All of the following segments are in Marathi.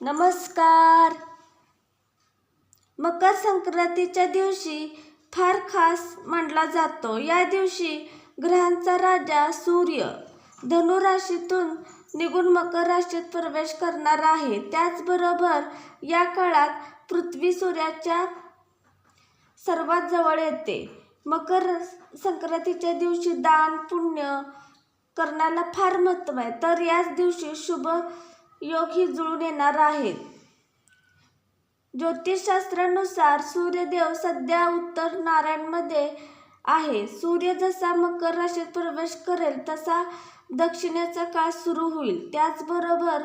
नमस्कार. मकर संक्रांतीच्या दिवशी फार खास मानला जातो. या दिवशी ग्रहांचा राजा सूर्य धनुराशीतून निघून मकर राशीत प्रवेश करणार आहे. त्याचबरोबर या काळात पृथ्वी सूर्याच्या सर्वात जवळ येते. मकर संक्रांतीच्या दिवशी दान पुण्य करण्याला फार महत्त्व आहे. तर याच दिवशी शुभ योग ही जुळून येणार आहेत ज्योतिषशास्त्रानुसार सूर्यदेव सध्या उत्तर नारायणमध्ये आहे. सूर्य जसा मकर राशीत प्रवेश करेल तसा दक्षिणेचा काळ सुरू होईल. त्याचबरोबर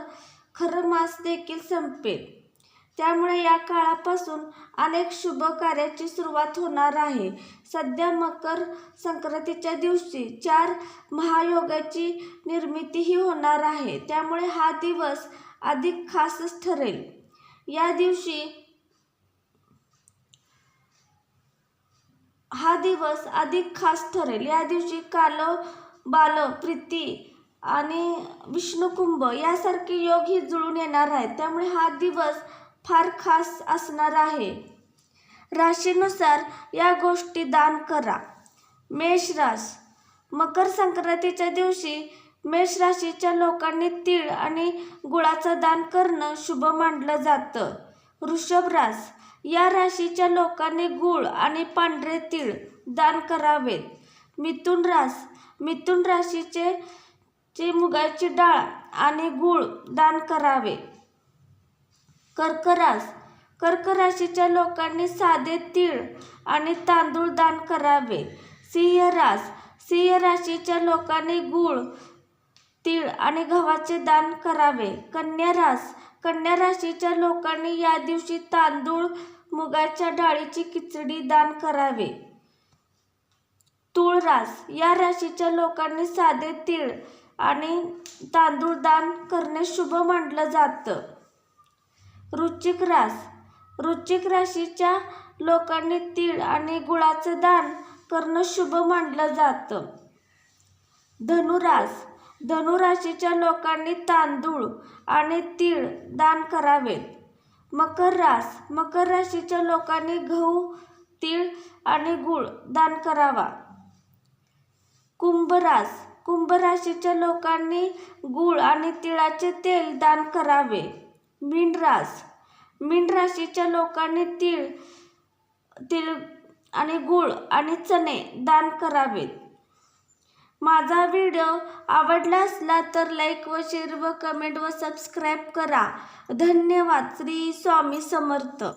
खरं मास देखील संपेल. त्यामुळे या काळापासून अनेक शुभ कार्याची सुरुवात होणार आहे. सध्या मकर संक्रांतीच्या दिवशी चार महायोगाची निर्मितीही होणार आहे. त्यामुळे हा दिवस अधिक खासच ठरेल. या दिवशी हा दिवस अधिक खास ठरेल. या दिवशी काल बाल प्रीती आणि विष्णुकुंभ यासारखे योग ही जुळून येणार आहेत. त्यामुळे हा दिवस फार खास असणार आहे. राशीनुसार या गोष्टी दान करा. मेष रास मकर संक्रांतीच्या दिवशी मेष राशीच्या लोकांनी तीळ आणि गुळाचं दान करणं शुभ मानलं जातं. वृषभ रास या राशीच्या लोकांनी गुळ आणि पांढरे तीळ दान करावेत. मिथुन रास मिथुन राशीचे चे मुगाची डाळ आणि गूळ दान करावे. कर्क रास कर्क राशीच्या लोकांनी साधे तीळ आणि तांदूळ दान करावे. सिंह रास सिंह राशीच्या लोकांनी गूळ तीळ आणि गव्हाचे दान करावे. कन्या रास कन्या राशीच्या लोकांनी या दिवशी तांदूळ मुगाच्या डाळीची खिचडी दान करावे. तूळ रास या राशीच्या लोकांनी साधे तीळ आणि तांदूळ दान करणे शुभ मानलं जातं. वृश्चिक रास. वृश्चिक राशीच्या लोकांनी तीळ आणि गुळाचं दान करणं शुभ मानलं जातं. धनुरास. धनुराशीच्या लोकांनी तांदूळ आणि तीळ दान करावेत मकर रास. मकर राशीच्या लोकांनी गहू तीळ आणि गूळ दान करावा. कुंभरास. कुंभ राशीच्या लोकांनी गूळ आणि तिळाचे तेल दान करावे. मिनरास मीन राशीच्या लोकांनी तीळ तीळ आणि गूळ आणि चणे दान करावेत. माझा व्हिडिओ आवडला असला तर लाईक व शेअर व कमेंट व सबस्क्राईब करा. धन्यवाद. श्री स्वामी समर्थ.